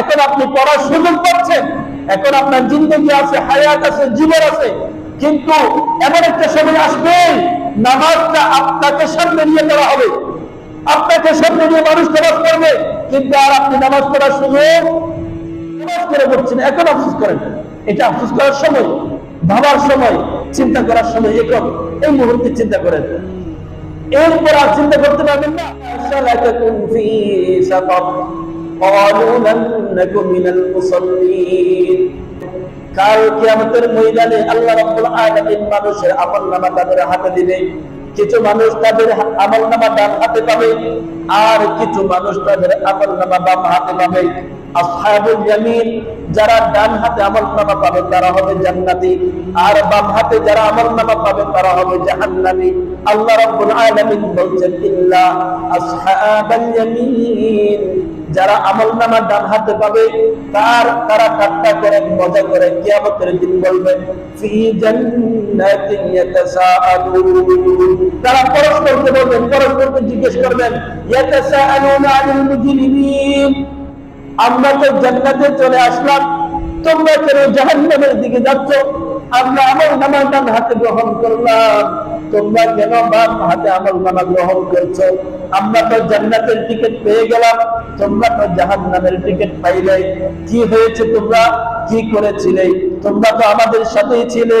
এখন আপনি পড়ার সুযোগ পাচ্ছেন। এখন আপনার জিন্দগি আছে, হায়াত আছে, জীবন আছে। কিন্তু এমন একটা সময় আসবে নামাজটা আপনাকে সামনে নিয়ে করা হবে। আপনাকে সামনে নিয়ে মানুষ নামাজ পড়বে, কিন্তু আর আপনি নামাজ পড়ার সুযোগ নামাজ করে পড়ছেন এখন আফসোস করেন, এটা আফসোস করার সময়, ভাবার সময়, চিন্তা করার সময় এখন এই মুহূর্তে চিন্তা করেন। এরপর আর চিন্তা করতে পারবেন না। قالوا لم نك من المصلين কাল কিয়ামতের ময়দানে আল্লাহ রাব্বুল আলামিন মানুষের আমলনামা তাদের হাতে দিবে কিছু মানুষ তাদের আমলনামা ডান হাতে পাবে আর কিছু মানুষ তাদের আমলনামা বাম হাতে পাবে যারা আমলনামা পাবে তারা ডান হাতে পাবে, তার, তারা ঠাট্টা করে, মজা করে, কিয়ামতের দিন বলবেন তারা পরস্পরকে বলবেন, পরস্পরকে জিজ্ঞেস করবেন আমরা তো জান্নাতে চলে আসলাম, তোমরা কেন জাহান্নামের দিকে যাচ্ছ? আমরা আমল নামা ডান হাতে গ্রহণ করলাম। তোমরা কেন বাম হাতে আমল নামা গ্রহণ করছ? আমরা তো জান্নাতের টিকিট পেয়ে গেলাম, তোমরা তো জাহান্নামের টিকিট পাইলে। কি হয়েছে তোমরা? কি করেছিলে? তোমরা তো আমাদের সাথেই ছিলে।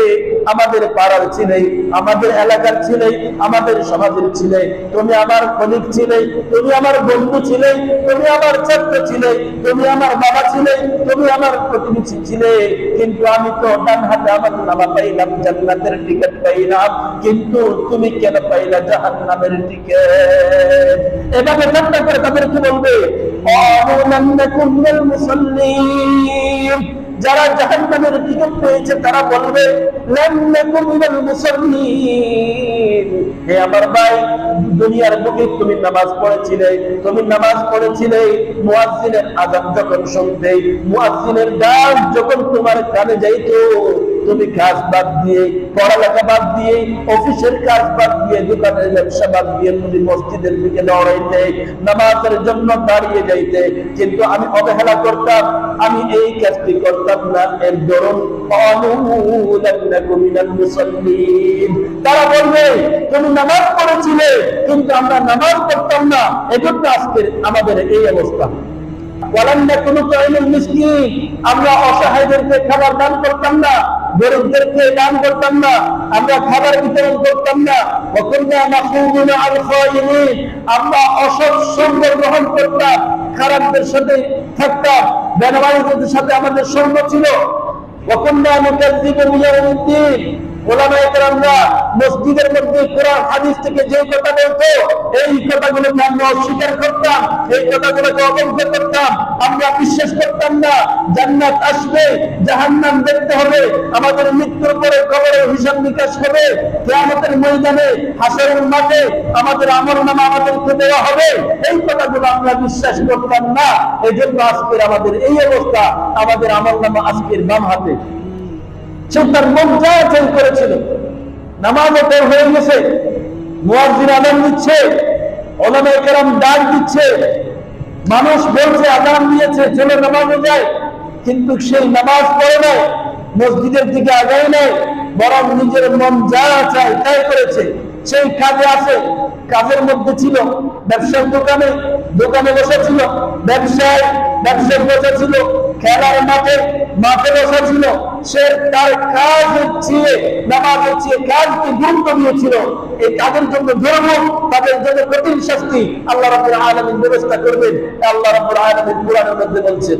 আমাদের পাড়ার ছিলে, আমাদের এলাকার ছিলে, আমাদের সমাজের ছিলে, তুমি আমার কলিগ ছিলে, তুমি আমার বন্ধু ছিলে, তুমি আমার ছাত্র ছিলে, তুমি আমার বাবা ছিলে, তুমি আমার প্রতিনিধি ছিলে। কিন্তু আমি তো ডান হাতে আমার নামা পাইলাম, জান্নাতের টিকিট পাইলাম। কিন্তু তুমি কেন পাইলা জাহান নামের টিকিট? এভাবে ঠান্ডা করে তাদের কি বলবে? অবলম্বে কুন্দল মুসল্লিম যারা জাহান্নামের টিকিট পেয়েছে, তারা বলবে হে আমার ভাই, দুনিয়ার বুকে তুমি নামাজ পড়েছিলে, তুমি নামাজ পড়েছিলে, মুয়াজ্জিনের আযান যখন শুনতে মুয়াজ্জিনের ডাক যখন তোমার কানে যাইতো তুমি কাজ বাদ দিয়ে, পড়ালেখা বাদ দিয়ে, অফিসের কাজ বাদ দিয়ে, দোকানের ব্যবসা বাদ দিয়ে তুমি মসজিদের দিকে দৌড়াইতে, নামাজের জন্য দাঁড়িয়ে যাইতে। কিন্তু আমি অবহেলা করতাম, আমি এই কাজটি করতাম না। এর দরুন তারা বলবে, তুমি নামাজ পড়েছিলে, কিন্তু আমরা নামাজ পড়তাম না। এজন্য আজকের আমাদের এই অবস্থা। ওয়ালান্না কোনো তৈলুল মিসকিন আমরা অসহায়দেরকে খাবার দান করতাম না, গরিবদেরকে দান করতাম না, আমরা খাবার বিতরণ করতাম না। আমরা অসৎ সঙ্গ গ্রহণ করতাম, খারাপদের সাথে থাকতাম, বেনামাজিদের সাথে আমাদের সঙ্গ ছিল। ওয়াকুন্না নুকাজ্জিবু বিয়াউমিদ্দিন ওলামায়ে মসজিদের মধ্যে কোরআন, হাদিস থেকে যে কথা বলতো, এই কথাগুলোকে আমরা অস্বীকার করতাম, এই কথাগুলোকে করতাম। আমরা বিশ্বাস করতাম না, জান্নাত আসবে, জাহান্নাম দেখতে হবে, আমাদের মৃত্যুর পরে হিসাব নিকাশ হবে, কিয়ামতের ময়দানে, হাসরের মাঠে আমাদের আমল নামা আমাদেরকে দেওয়া হবে। এই কথাগুলো আমরা বিশ্বাস করতাম না। এই জন্য আজকের আমাদের এই অবস্থা, আমাদের আমল নামা আজকের বাম হাতে। সে তার মন যা চেঞ্জ করেছিল। নামাজও বের হয়ে গেছে। মুয়াজ্জিন আদান দিচ্ছে। ওলামায়ে কেরাম ডাক দিচ্ছে। মানুষ বলছে আদান দিয়েছে চলে নামাজে যায়। কিন্তু সেই নামাজ পড়ে নাই, মসজিদের দিকে আগায় নাই, বরং নিজের মন যা চায় তাই করেছে। সেই কাজে আছে। কাজের মধ্যে ছিল ব্যবসার দোকানে। দোকানে বসেছিল ব্যবসায় ব্যবসায় বসেছিল খেলার মাঠে মাঠে বসা ছিল সে তার কাজ হচ্ছে, নামাজ হচ্ছে কাজকে গুরুত্ব দিয়েছিল। এই কাজের জন্য ধর্ম তাদের জন্য কঠিন শাস্তি আল্লাহ রাবুল আলামিন ব্যবস্থা করবেন। আল্লাহ রাবুল আলামিন পুরানোর মধ্যে বলছেন